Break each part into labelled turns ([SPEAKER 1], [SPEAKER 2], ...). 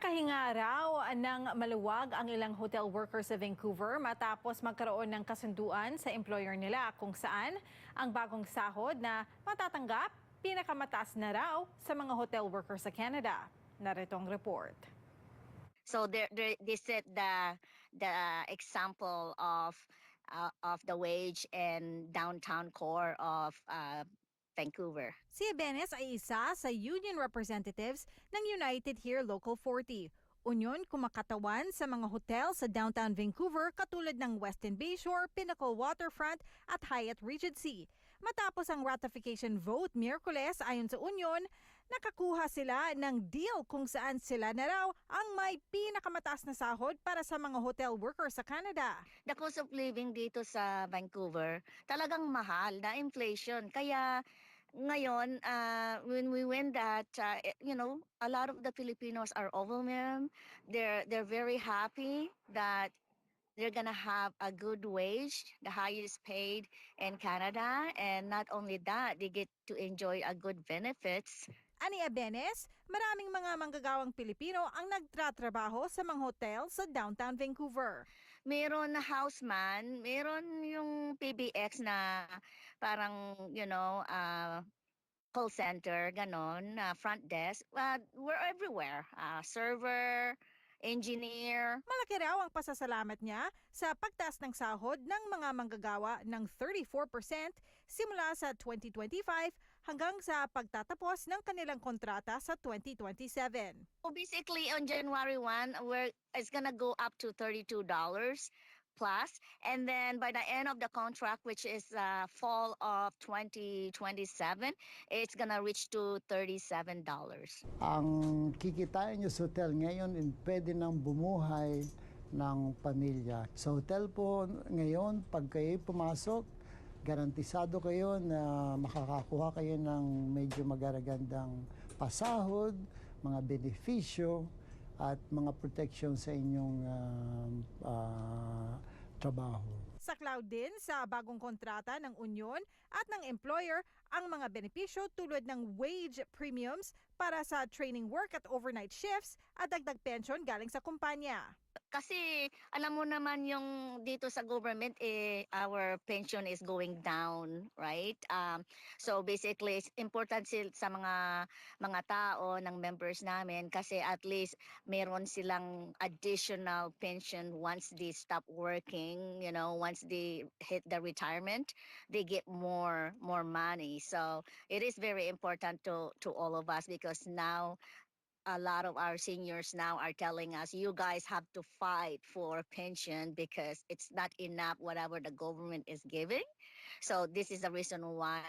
[SPEAKER 1] Nakahinga raw ng maluwag ang ilang hotel workers sa Vancouver matapos magkaroon ng kasunduan sa employer nila kung saan ang bagong sahod na matatanggap pinakamataas na raw sa mga hotel workers sa Canada. Narito ang report.
[SPEAKER 2] So there, there they set the the example of uh, of the wage and downtown core of uh, Vancouver.
[SPEAKER 1] Si Ebenes ay isa sa union representatives ng United Here Local 40. Union kumakatawan sa mga hotel sa downtown Vancouver katulad ng Westin Bayshore, Pinnacle Waterfront at Hyatt Regency. Matapos ang ratification vote Miyerkules ayon sa Union, nakakuha sila ng deal kung saan sila na raw ang may pinakamataas na sahod para sa mga hotel workers sa Canada.
[SPEAKER 2] The cost of living dito sa Vancouver talagang mahal na inflation. Kaya ngayon, uh, when we win that, uh, you know, a lot of the Filipinos are overwhelmed. They're they're very happy that they're gonna have a good wage, the highest paid in Canada, and not only that, they get to enjoy a good benefits.
[SPEAKER 1] Ani Ebenes, maraming mga manggagawang Pilipino ang nagtratrabaho sa mga hotel sa downtown Vancouver.
[SPEAKER 2] Meron na houseman, meron yung PBX na parang, you know, uh, call center, ganon, uh, front desk. Uh, we're everywhere. Uh, server, engineer.
[SPEAKER 1] Malaki raw ang pasasalamat niya sa pagtaas ng sahod ng mga manggagawa ng 34% simula sa 2025 hanggang sa pagtatapos ng kanilang kontrata sa 2027.
[SPEAKER 2] So basically, on January 1, we're, it's gonna go up to $32 plus. And then by the end of the contract, which is uh, fall of 2027, it's gonna reach to $37.
[SPEAKER 3] Ang kikitain nyo sa hotel ngayon, in- pwede nang bumuhay ng pamilya. Sa hotel po ngayon, pag kayo pumasok, garantisado kayo na makakakuha kayo ng medyo magaragandang pasahod, mga benepisyo, at mga protection sa inyong um, ah, trabaho.
[SPEAKER 1] Sa cloud din sa bagong kontrata ng union at ng employer ang mga benepisyo tulad ng wage premiums para sa training work at overnight shifts at dagdag pension galing sa kumpanya.
[SPEAKER 2] Kasi alam mo naman yung dito sa government eh our pension is going down, right? Um so basically important sil- sa mga mga tao ng members namin kasi at least meron silang additional pension once they stop working, you know, once they hit the retirement, they get more more money. So it is very important to to all of us because now a lot of our seniors now are telling us you guys have to fight for pension because it's not enough whatever the government is giving. So this is the reason why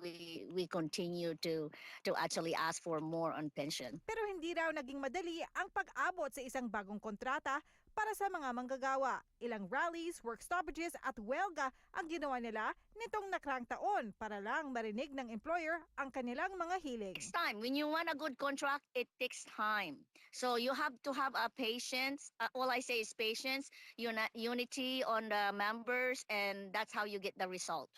[SPEAKER 2] we we continue to to actually ask for more on pension.
[SPEAKER 1] Pero hindi raw naging madali ang pag-abot sa isang bagong kontrata para sa mga manggagawa. Ilang rallies, work stoppages at welga ang ginawa nila nitong nakrang taon para lang marinig ng employer ang kanilang mga hiling.
[SPEAKER 2] takes time when you want a good contract it takes time so you have to have a patience uh, all i say is patience uni- unity on the members and that's how you get the result